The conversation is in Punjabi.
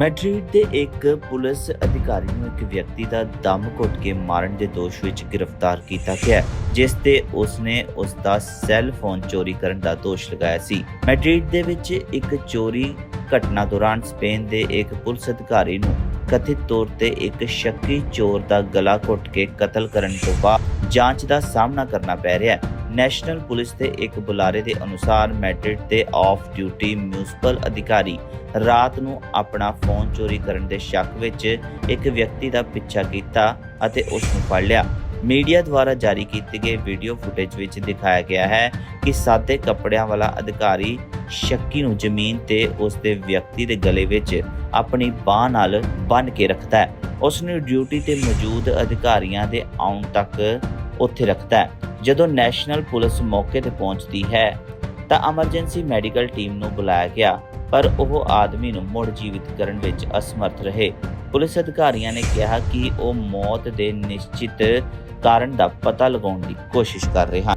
ਮੈਡਰਿਡ ਦੇ ਇੱਕ ਪੁਲਿਸ ਅਧਿਕਾਰੀ ਨੂੰ ਇੱਕ ਵਿਅਕਤੀ ਦਾ ਦਮ ਘੁੱਟ ਕੇ ਮਾਰਨ ਦੇ ਦੋਸ਼ ਵਿੱਚ ਗ੍ਰਿਫਤਾਰ ਕੀਤਾ ਗਿਆ ਜਿਸ ਤੇ ਉਸਨੇ ਉਸ ਦਾ ਸੈੱਲ ਫੋਨ ਚੋਰੀ ਕਰਨ ਦਾ ਦੋਸ਼ ਲਗਾਇਆ ਸੀ। ਮੈਡਰਿਡ ਦੇ ਵਿੱਚ ਇੱਕ ਚੋਰੀ ਘਟਨਾ ਦੌਰਾਨ ਸਪੇਨ ਦੇ ਇੱਕ ਪੁਲਿਸ ਅਧਿਕਾਰੀ ਨੂੰ ਕਥਿਤ ਤੌਰ ਤੇ ਇੱਕ ਸ਼ੱਕੀ ਚੋਰ ਦਾ ਗਲਾ ਘੁੱਟ ਕੇ ਕਤਲ ਕਰਨ ਤੋਂ ਬਾਅਦ ਜਾਂਚ ਦਾ ਸਾਹਮਣਾ ਕਰਨਾ ਪੈ ਰਿਹਾ ਹੈ। ਨੈਸ਼ਨਲ ਪੁਲਿਸ ਦੇ ਇੱਕ ਬੁਲਾਰੇ ਦੇ ਅਨੁਸਾਰ ਮੈਡਰਿਡ ਦੇ ਆਫ ਡਿਊਟੀ ਮਿਊਨਿਸਪਲ ਅਧਿਕਾਰੀ ਰਾਤ ਨੂੰ ਆਪਣਾ ਫੋਨ ਚੋਰੀ ਕਰਨ ਦੇ ਸ਼ੱਕ ਵਿੱਚ ਇੱਕ ਵਿਅਕਤੀ ਦਾ ਪਿੱਛਾ ਕੀਤਾ ਅਤੇ ਉਸ ਨੂੰ ਫੜ ਲਿਆ। ਮੀਡੀਆ ਦੁਆਰਾ ਜਾਰੀ ਕੀਤੀ ਗਈ ਵੀਡੀਓ ਫੁਟੇਜ ਵਿੱਚ ਦਿਖਾਇਆ ਗਿਆ ਹੈ ਕਿ ਸਾਦੇ ਕੱਪੜਿਆਂ ਵਾਲਾ ਅਧਿਕਾਰੀ ਸ਼ੱਕੀ ਨੂੰ ਜ਼ਮੀਨ ਤੇ ਉਸ ਦੇ ਵਿਅਕਤੀ ਦੇ ਗਲੇ ਵਿੱਚ ਆਪਣੀ ਬਾਹ ਨਾਲ ਬੰਨ੍ਹ ਕੇ ਰੱਖਦਾ ਹੈ। ਉਸ ਨੂੰ ਡਿਊਟੀ ਤੇ ਮੌਜੂਦ ਅਧਿਕਾਰੀਆਂ ਦੇ ਆਉਣ ਤੱਕ ਉੱਥੇ ਰੱਖਦਾ ਹੈ। ਜਦੋਂ ਨੈਸ਼ਨਲ ਪੁਲਿਸ ਮੌਕੇ ਤੇ ਪਹੁੰਚਦੀ ਹੈ, ਤਾਂ ਐਮਰਜੈਂਸੀ ਮੈਡੀਕਲ ਟੀਮ ਨੂੰ ਬੁਲਾਇਆ ਗਿਆ, ਪਰ ਉਹ ਆਦਮੀ ਨੂੰ ਮੁੜ ਜੀਵਿਤ ਕਰਨ ਵਿੱਚ ਅਸਮਰਥ ਰਹੇ। ਪੁਲਿਸ ਅਧਿਕਾਰੀਆਂ ਨੇ ਕਿਹਾ ਕਿ ਉਹ ਮੌਤ ਦੇ ਨਿਸ਼ਚਿਤ ਕਾਰਨ ਦਾ ਪਤਾ ਲਗਾਉਣ ਦੀ ਕੋਸ਼ਿਸ਼ ਕਰ ਰਹੇ ਹਨ।